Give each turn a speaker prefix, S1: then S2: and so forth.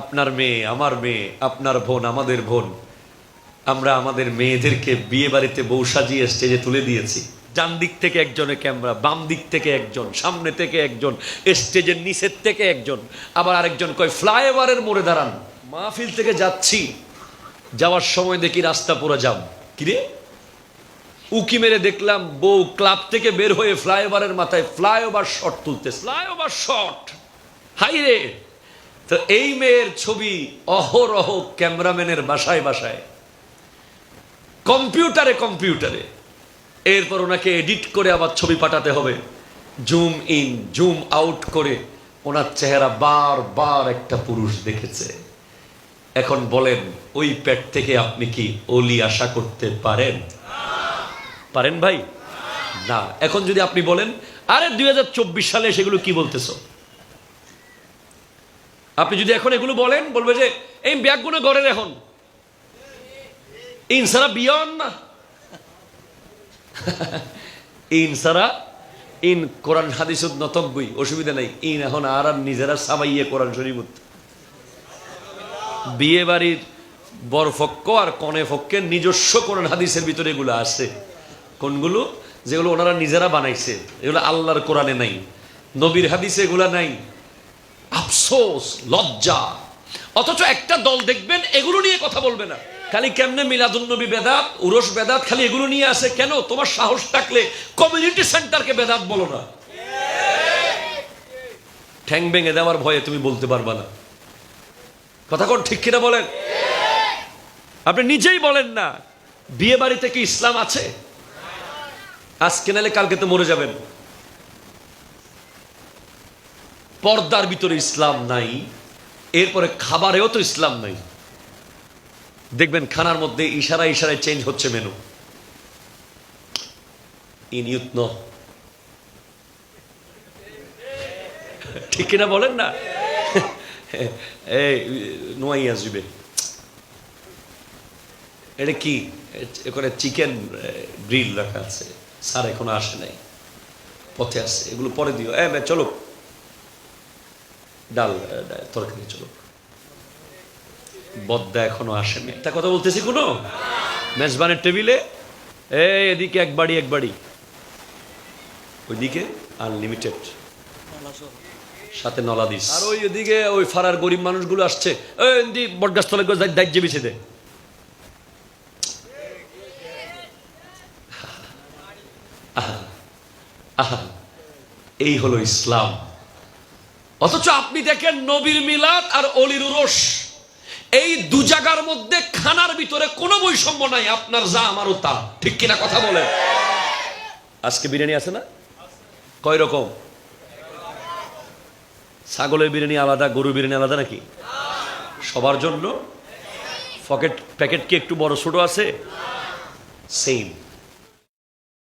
S1: আপনার মেয়ে, আমার মেয়ে, আপনার বোন, আমাদের বোন। আমরা আমাদের মেয়েদেরকে বিয়ে বাড়িতে বউ সাজিয়ে স্টেজে তুলে দিয়েছি। ডান দিক থেকে একজনের ক্যামেরা, বাম দিক থেকে একজন, সামনে থেকে একজন, স্টেজের নিচের থেকে একজন। আবার আরেকজন কয়, ফ্লাইওভারের মোড়ে দাঁড়ান। মাহফিল থেকে যাচ্ছি। যাওয়ার সময় দেখি রাস্তা পুরো যাম কিরে উকি মেরে দেখলাম বউ ক্লাব থেকে বের হয়ে ফ্লাইওভারের মাথায় ফ্লাইওভার শট তুলতে ফ্লাইওভার শট! হাই রে! তো এই মেয়ের ছবি অহরহ ক্যামেরাম্যানের বাসায় বাসায়। কম্পিউটারে কম্পিউটারে। এরপর ওনাকে এডিট করে আবার ছবি পাঠাতে হবে। জুম ইন, জুম আউট করে ওনার চেহারা বার বার একটা পুরুষ দেখেছে। এখন বলেন, ওই পেট থেকে আপনি কি অলি আশা করতে পারেন? পারেন ভাই? না। এখন যদি আপনি বলেন, আরে দুই হাজার চব্বিশ সালে সেগুলো কি বলতেছো? আপনি যদি এখন এগুলো বলেন, বলবে যে, এই ব্যাগগুলো গড়ের এখন। ইনসারা বিয়ন না। ইনসারা ইন কোরআন হাদিসুদ নতব্বই, অসুবিধা নাই। ইন এখন আর আর নিজেরা সাবাইয়ে কোরআন শরীফুত বিয়ে বাড়ির বরফক্ক আর কনে ফক্কের নিজস্ব কোরআন হাদিসের ভিতরে এগুলো আছে। কোনগুলো? যেগুলো ওনারা নিজেরা বানাইছে। এগুলো আল্লাহর কোরআনে নাই। নবীর হাদিসে এগুলা নাই। আফসোস, লজ্জা। অথচ একটা দল দেখবেন, এগুলো নিয়ে কথা বলবে না। খালি কেমনে মিলাদুন্নবী বেদাত, উরস বেদাত, খালি এগুলো নিয়ে আসে কেন? তোমার সাহস থাকলে কমিউনিটি সেন্টারকে বেদাত বলো না। ঠ্যাং ভেঙে দেওয়ার ভয়ে, তুমি বলতে পারবা না। কথা কোন ঠিক কিনা বলেন? আপনি নিজেই বলেন না, বিয়ে বাড়িতে কি ইসলাম আছে? আজকে নালে কালকে তো মরে যাবেন। পর্দার ভিতরে ইসলাম নাই এরপরে খাবারেও তো ইসলাম নাই। দেখবেন খানার মধ্যে ইশারা ইশারায় চেঞ্জ হচ্ছে মেনু ইন ইউথ ঠিক কিনা বলেন না? নোয়াই আসবে। এটা কি? এখানে চিকেন গ্রিল রাখা আছে। স্যার এখনও আসে নাই। পথে আসছে এগুলো পরে দিও। বে, চলো। ডাল তরকারি চলো। বদ্দা এখনও আসেনি। তা কথা বলতেছি কোনো? মেজবানের টেবিলে এই এদিকে এক বাড়ি এক বাড়ি। ওইদিকে আনলিমিটেড। সাথে নলাদিস। আর ওই ওদিকে ওই ফারার গরিব মানুষগুলো আসছে। ওই বটগাছ তলে দাহ্য বিছে দে। আহা, এই হলো ইসলাম। অথচ আপনি দেখেন নবীর মিলাদ আর অলির উরস এই দু জায়গার মধ্যে খানার ভিতরে কোনো বৈষম্য নাই, আপনার যা, আমারও তা। ঠিক কিনা কথা বলে আজকে বিরিয়ানি আছে না? কয় রকম? ছাগলের বিরিয়ানি আলাদা গরু বিরিয়ানি আলাদা নাকি? সবার জন্য? পকেট, প্যাকেট কি একটু বড় ছোট আছে? সেম